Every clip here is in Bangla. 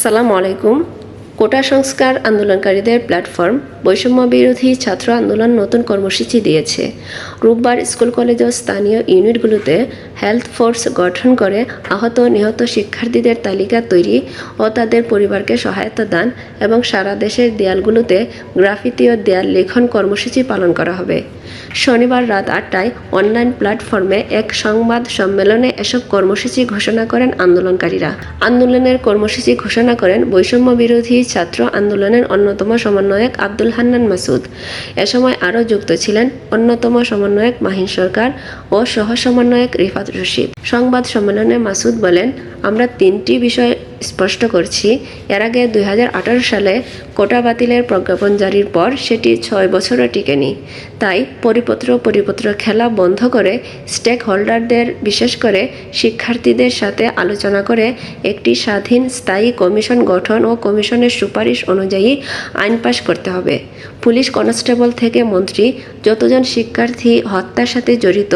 আসসালামু আলাইকুম। কোটা সংস্কার আন্দোলনকারীদের প্ল্যাটফর্ম বৈষম্য বিরোধী ছাত্র আন্দোলন নতুন কর্মসূচি দিয়েছে। রোববার স্কুল, কলেজ ও স্থানীয় ইউনিটগুলোতে হেলথ ফোর্স গঠন করে আহত নিহত শিক্ষার্থীদের তালিকা তৈরি ও তাদের পরিবারকে সহায়তা দান এবং সারা দেশের দেয়ালগুলোতে গ্রাফিতি ও দেয়াল লেখন কর্মসূচি পালন করা হবে। শনিবার রাত আটটায় অনলাইন প্ল্যাটফর্মে এক সংবাদ সম্মেলনে এসব কর্মসূচি ঘোষণা করেন আন্দোলনকারীরা। আন্দোলনের কর্মসূচি ঘোষণা করেন বৈষম্য বিরোধী ছাত্র আন্দোলনের অন্যতম সমন্বয়ক আব্দুল হান্নান মাসুদ। এ সময় আরও যুক্ত ছিলেন অন্যতম সমন্বয়ক মাহিন সরকার ও সহ সমন্বয়ক রিফাত রশিদ। সংবাদ সম্মেলনে মাসুদ বলেন, আমরা তিনটি বিষয় স্পষ্ট করছি, এর আগে দু হাজার আঠারো সালে কোটা বাতিলের প্রজ্ঞাপন জারির পর সেটি ছয় বছরও টিকেনি। তাই পরিপত্র পরিপত্র খেলা বন্ধ করে স্টেক হোল্ডারদের বিশেষ করে শিক্ষার্থীদের সাথে আলোচনা করে একটি স্বাধীন স্থায়ী কমিশন গঠন ও কমিশনের সুপারিশ অনুযায়ী আইন পাশ করতে হবে। পুলিশ কনস্টেবল থেকে মন্ত্রী, যতজন শিক্ষার্থী হত্যার সাথে জড়িত,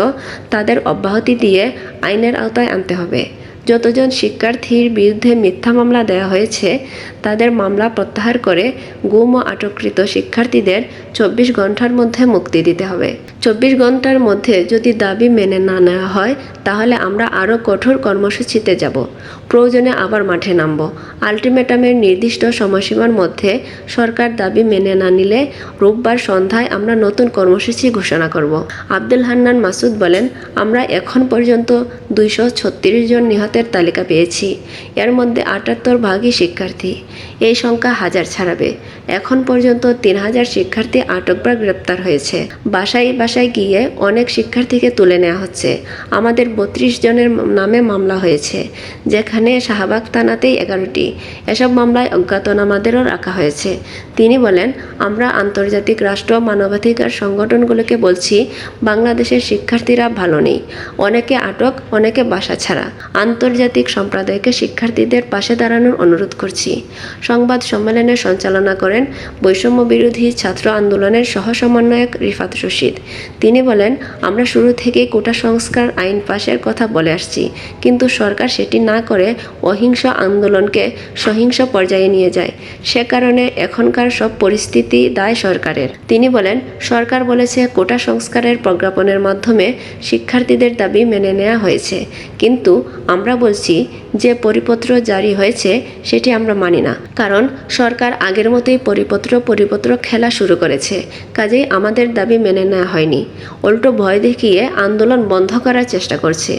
তাদের অব্যাহতি দিয়ে আইনের আওতায় আনতে হবে। যতজন শিক্ষার্থীর বিরুদ্ধে মিথ্যা মামলা দেওয়া হয়েছে, তাদের মামলা প্রত্যাহার করে গুম ও আটককৃত শিক্ষার্থীদের চব্বিশ ঘণ্টার মধ্যে মুক্তি দিতে হবে। চব্বিশ ঘণ্টার মধ্যে যদি দাবি মেনে না নেওয়া হয়, তাহলে আমরা আরও কঠোর কর্মসূচিতে যাব। প্রয়োজনে আবার মাঠে নামব। আলটিমেটামের নির্দিষ্ট সময়সীমার মধ্যে সরকার দাবি মেনে না নিলে রোববার সন্ধ্যায় আমরা নতুন কর্মসূচি ঘোষণা করব। আব্দুল হান্নান মাসুদ বলেন, আমরা এখন পর্যন্ত দুইশো ছত্রিশ জন নিহতের তালিকা পেয়েছি। এর মধ্যে আটাত্তর ভাগই শিক্ষার্থী। এই সংখ্যা হাজার ছাড়াবে। এখন পর্যন্ত তিন হাজার শিক্ষার্থী আটক বা গ্রেপ্তার হয়েছে। বাসায় বাসায় গিয়ে অনেক শিক্ষার্থীকে তুলে নেওয়া হচ্ছে। আমাদের বত্রিশ জনের নামে মামলা হয়েছে, যেখানে শাহবাগ থানাতেই এগারোটি। এসব মামলায় অজ্ঞাতনামাদেরও রাখা হয়েছে। তিনি বলেন, আমরা আন্তর্জাতিক রাষ্ট্র মানবাধিকার সংগঠনগুলোকে বলছি, বাংলাদেশের শিক্ষার্থীরা ভালো নেই। অনেকে আটক, অনেকে বাসা ছাড়া। আন্তর্জাতিক সম্প্রদায়কে শিক্ষার্থীদের পাশে দাঁড়ানোর অনুরোধ করছি। সংবাদ সম্মেলনে সঞ্চালনা করেন বৈষম্য বিরোধী ছাত্র আন্দোলনের সহ সমন্বয়ক রিফাত রশিদ। তিনি বলেন, আমরা শুরু থেকেই কোটা সংস্কার আইন পাশের কথা বলে আসছি, কিন্তু সরকার সেটি না করে অহিংস আন্দোলনকে সহিংস পর্যায়ে নিয়ে যায়। সে কারণে এখনকার সব পরিস্থিতি দায় সরকারের। তিনি বলেন, সরকার বলেছে কোটা সংস্কারের প্রজ্ঞাপনের মাধ্যমে শিক্ষার্থীদের দাবি মেনে নেওয়া হয়েছে, কিন্তু আমরা বলছি যে পরিপত্র জারি হয়েছে, সেটি আমরা মানি না। কারণ সরকার আগের মতোই পরিপত্র পরিপত্র খেলা শুরু করেছে। কাজেই আমাদের দাবি মেনে নেওয়া হয়নি। উল্টো ভয় দেখিয়ে আন্দোলন বন্ধ করার চেষ্টা করছে।